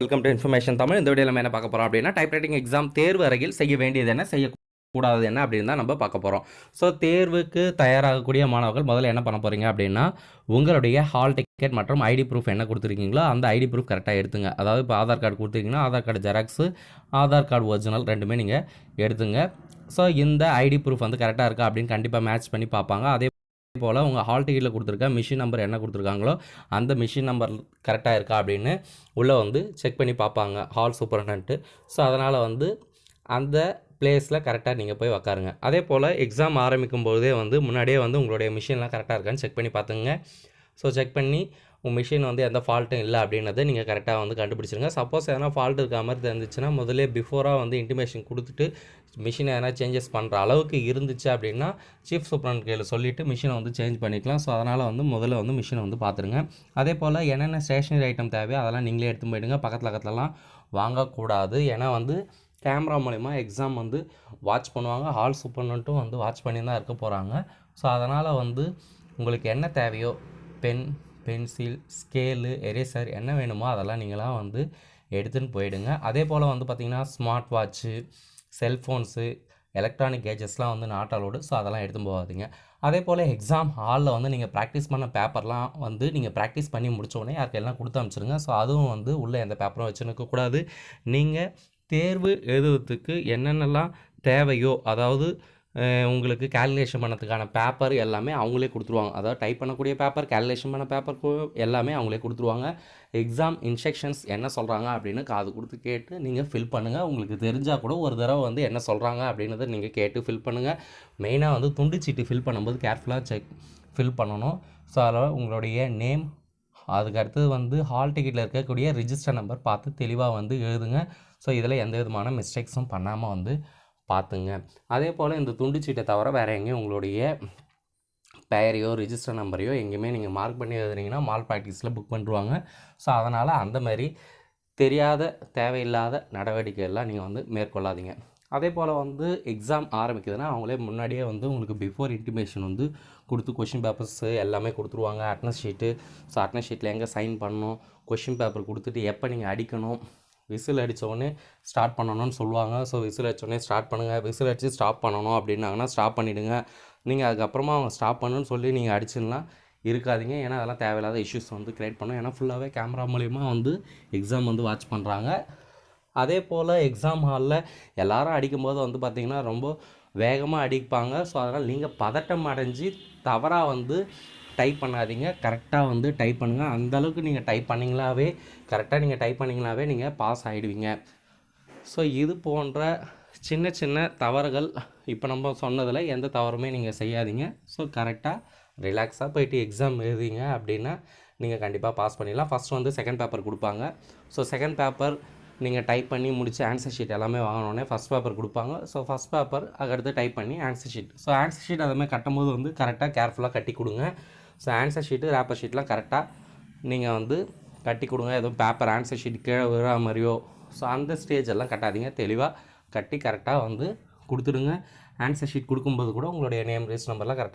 Welcome to information Tamil இந்த video நம்ம என்ன பார்க்க போகிறோம் அப்படின்னா டைப்ரைட்டிங் எக்ஸாம் தேர்வு அருகில் செய்ய வேண்டியது என்ன செய்யக்கூடாது என்ன அப்படின்னு தான் நம்ம பார்க்க போகிறோம் ஸோ தேர்வுக்கு தயாராகக்கூடிய மாணவர்கள் முதல்ல என்ன பண்ண போகிறீங்க அப்படின்னா உங்களுடைய ஹால் டிக்கெட் மற்றும் ஐடி ப்ரூஃப் என்ன கொடுத்துருக்கீங்களோ அந்த ஐடி ப்ரூஃப் கரெக்டாக எடுத்துங்க. அதாவது இப்போ Aadhaar card கொடுத்துருக்கீங்கன்னா Aadhaar card xerox Aadhaar card original ரெண்டுமே நீங்கள் எடுத்துங்க. ஸோ இந்த ஐடி ப்ரூஃப் வந்து கரெக்டாக இருக்கா அப்படின்னு கண்டிப்பாக மேட்ச் பண்ணி பார்ப்பாங்க. அதே போல் உங்கள் ஹால் டிக்கெட்டில் கொடுத்துருக்க மிஷின் நம்பர் என்ன கொடுத்துருக்காங்களோ அந்த மிஷின் நம்பர் கரெக்டாக இருக்கா அப்படின்னு உள்ளே வந்து செக் பண்ணி பார்ப்பாங்க. ஹால் சூப்பரண்டன்ட்டு ஸோ அதனால் வந்து அந்த பிளேஸில் கரெக்டாக நீங்கள் போய் உக்காருங்க. அதே போல் எக்ஸாம் ஆரம்பிக்கும் போதே வந்து முன்னாடியே வந்து உங்களுடைய மிஷின்லாம் கரெக்டாக இருக்கான்னு செக் பண்ணி பார்த்துங்க ஸோ செக் பண்ணி உங்கள் மிஷின் வந்து எந்த ஃபால்ட்டும் இல்லை அப்படின்றத நீங்கள் கரெக்டாக வந்து கண்டுபிடிச்சிருங்க. சப்போஸ் எதனா ஃபால்ட் இருக்க மாதிரி இருந்துச்சுன்னா முதலே பிஃபோராக வந்து இன்டிமேஷன் கொடுத்துட்டு மிஷினை எதனா சேஞ்சஸ் பண்ணுற அளவுக்கு இருந்துச்சு அப்படின்னா சீஃப் சூப்பரண்ட் கையில் சொல்லிவிட்டு மிஷினை வந்து சேஞ்ச் பண்ணிக்கலாம். ஸோ அதனால் வந்து முதல்ல வந்து மிஷினை வந்து பார்த்துருங்க அதே போல் என்னென்ன ஸ்டேஷனரி ஐட்டம் தேவையோ அதெல்லாம் நீங்களே எடுத்து போயிடுங்க. பக்கத்தில் பக்கத்துலலாம் வாங்கக்கூடாது. ஏன்னா வந்து கேமரா மூலிமா எக்ஸாம் வந்து வாட்ச் பண்ணுவாங்க. ஹால் சூப்பர்னட்டும் வந்து வாட்ச் பண்ணி தான் இருக்க போகிறாங்க ஸோ அதனால் வந்து உங்களுக்கு என்ன தேவையோ பென் பென்சில் ஸ்கேலு எரேசர் என்ன வேணுமோ அதெல்லாம் நீங்களாம் வந்து எடுத்துன்னு போயிடுங்க. அதே போல் வந்து பார்த்திங்கன்னா ஸ்மார்ட் வாட்ச்சு செல்ஃபோன்ஸு எலக்ட்ரானிக் கேஜெட்ஸ்லாம் வந்து நாட் அலோடு ஸோ அதெல்லாம் எடுத்துன்னு போகாதீங்க. அதே போல் எக்ஸாம் ஹாலில் வந்து நீங்கள் ப்ராக்டிஸ் பண்ண பேப்பர்லாம் வந்து நீங்கள் ப்ராக்டிஸ் பண்ணி முடிச்ச யாருக்கெல்லாம் கொடுத்து அமைச்சிருங்க. ஸோ அதுவும் வந்து உள்ளே எந்த பேப்பரும் வச்சுருக்கக்கூடாது நீங்கள் தேர்வு எழுதுறதுக்கு என்னென்னலாம் தேவையோ அதாவது உங்களுக்கு கேல்குலேஷன் பண்ணதுக்கான பேப்பர் எல்லாமே அவங்களே கொடுத்துருவாங்க. அதாவது டைப் பண்ணக்கூடிய பேப்பர் கேல்குலேஷன் பண்ண பேப்பர் எல்லாமே அவங்களே கொடுத்துருவாங்க. எக்ஸாம் இன்ஸ்ட்ரக்ஷன்ஸ் என்ன சொல்கிறாங்க அப்படின்னு காது கொடுத்து கேட்டு நீங்கள் ஃபில் பண்ணுங்கள் உங்களுக்கு தெரிஞ்சால் கூட ஒரு தடவை வந்து என்ன சொல்கிறாங்க அப்படின்றத நீங்கள் கேட்டு ஃபில் பண்ணுங்கள் மெயினாக வந்து துண்டுச்சீட்டு ஃபில் பண்ணும்போது கேர்ஃபுல்லாக செக் ஃபில் பண்ணணும். ஸோ அதில் உங்களுடைய நேம் அதுக்கு அடுத்தது வந்து ஹால் டிக்கெட்டில் இருக்கக்கூடிய ரிஜிஸ்டர் நம்பர் பார்த்து தெளிவாக வந்து எழுதுங்க. ஸோ இதில் எந்த விதமான மிஸ்டேக்ஸும் பண்ணாமல் வந்து பார்த்துங்க. அதே போல் இந்த துண்டு சீட்டை தவிர வேறு எங்கேயும் உங்களுடைய பெயரையோ ரிஜிஸ்டர் நம்பரையோ எங்கேயுமே நீங்கள் மார்க் பண்ணி எழுதுனீங்கன்னா மால் ப்ராக்டிஸில் புக் பண்ணிடுவாங்க ஸோ அதனால் அந்த மாதிரி தெரியாத தேவையில்லாத நடவடிக்கைகள்லாம் நீங்கள் வந்து மேற்கொள்ளாதீங்க. அதே போல் வந்து எக்ஸாம் ஆரம்பிக்குதுன்னா அவங்களே முன்னாடியே வந்து உங்களுக்கு பிஃபோர் இன்டிமேஷன் வந்து கொடுத்து கொஷின் பேப்பர்ஸு எல்லாமே கொடுத்துருவாங்க. அட்னஸ் ஷீட்டு ஸோ அட்னஸ் ஷீட்டில் எங்கே சைன் பண்ணணும்? கொஷின் பேப்பர் கொடுத்துட்டு எப்போ நீங்கள் அடிக்கணும்? விசில் அடித்தோடனே ஸ்டார்ட் பண்ணணும்னு சொல்லுவாங்க. ஸோ விசில் அடித்தோடனே ஸ்டார்ட் பண்ணுங்கள் விசில் அடித்து ஸ்டாப் பண்ணணும் அப்படின்னாங்கன்னா ஸ்டாப் பண்ணிவிடுங்க நீங்கள் அதுக்கப்புறமா அவங்க ஸ்டாப் பண்ணணும்னு சொல்லி நீங்கள் அடிச்சுன்னா இருக்காதிங்க. ஏன்னா அதெல்லாம் தேவையில்லாத இஷ்யூஸ் வந்து க்ரியேட் பண்ணும். ஏன்னா ஃபுல்லாகவே கேமரா மூலிமா வந்து எக்ஸாம் வந்து வாட்ச் பண்ணுறாங்க அதே போல் எக்ஸாம் ஹாலில் எல்லாரும் அடிக்கும்போது வந்து பார்த்திங்கன்னா ரொம்ப வேகமாக அடிப்பாங்க. ஸோ அதனால் நீங்கள் பதட்டம் அடைஞ்சு தவறாக வந்து டைப் பண்ணாதீங்க. கரெக்டாக வந்து டைப் பண்ணுங்கள் அந்தளவுக்கு நீங்கள் டைப் பண்ணிங்களாவே கரெக்டாக நீங்கள் டைப் பண்ணிங்களாவே நீங்கள் பாஸ் ஆகிடுவீங்க ஸோ இது போன்ற சின்ன சின்ன தவறுகள் இப்போ நம்ம சொன்னதில் எந்த தவறுமே நீங்கள் செய்யாதீங்க. ஸோ கரெக்டாக ரிலாக்ஸாக போயிட்டு எக்ஸாம் எழுதிங்க அப்படின்னா நீங்கள் கண்டிப்பாக பாஸ் பண்ணிடலாம். ஃபஸ்ட் வந்து செகண்ட் பேப்பர் கொடுப்பாங்க. ஸோ செகண்ட் பேப்பர் நீங்கள் டைப் பண்ணி முடிச்சு ஆன்சர் ஷீட் எல்லாமே வாங்கினோடனே ஃபஸ்ட் பேப்பர் கொடுப்பாங்க. ஸோ ஃபஸ்ட் பேப்பர் அதுக்கடுத்து டைப் பண்ணி answer sheet so answer sheet அதுமாதிரி கட்டும்போது வந்து கரெக்டாக கேர்ஃபுல்லாக கட்டி கொடுங்க. ஸோ ஆன்சர் ஷீட்டு ரேப்பர் ஷீட்லாம் கரெக்டாக நீங்கள் வந்து கட்டி கொடுங்க. எதுவும் பேப்பர் ஆன்சர் ஷீட் கீழே விழா மாதிரியோ. ஸோ அந்த ஸ்டேஜ் எல்லாம் கட்டாதீங்க. தெளிவாக கட்டி கரெக்டாக வந்து கொடுத்துடுங்க. ஆன்சர் ஷீட் கொடுக்கும்போது கூட உங்களுடைய நேம் ரேஸ் நம்பர்லாம் கரெக்டாக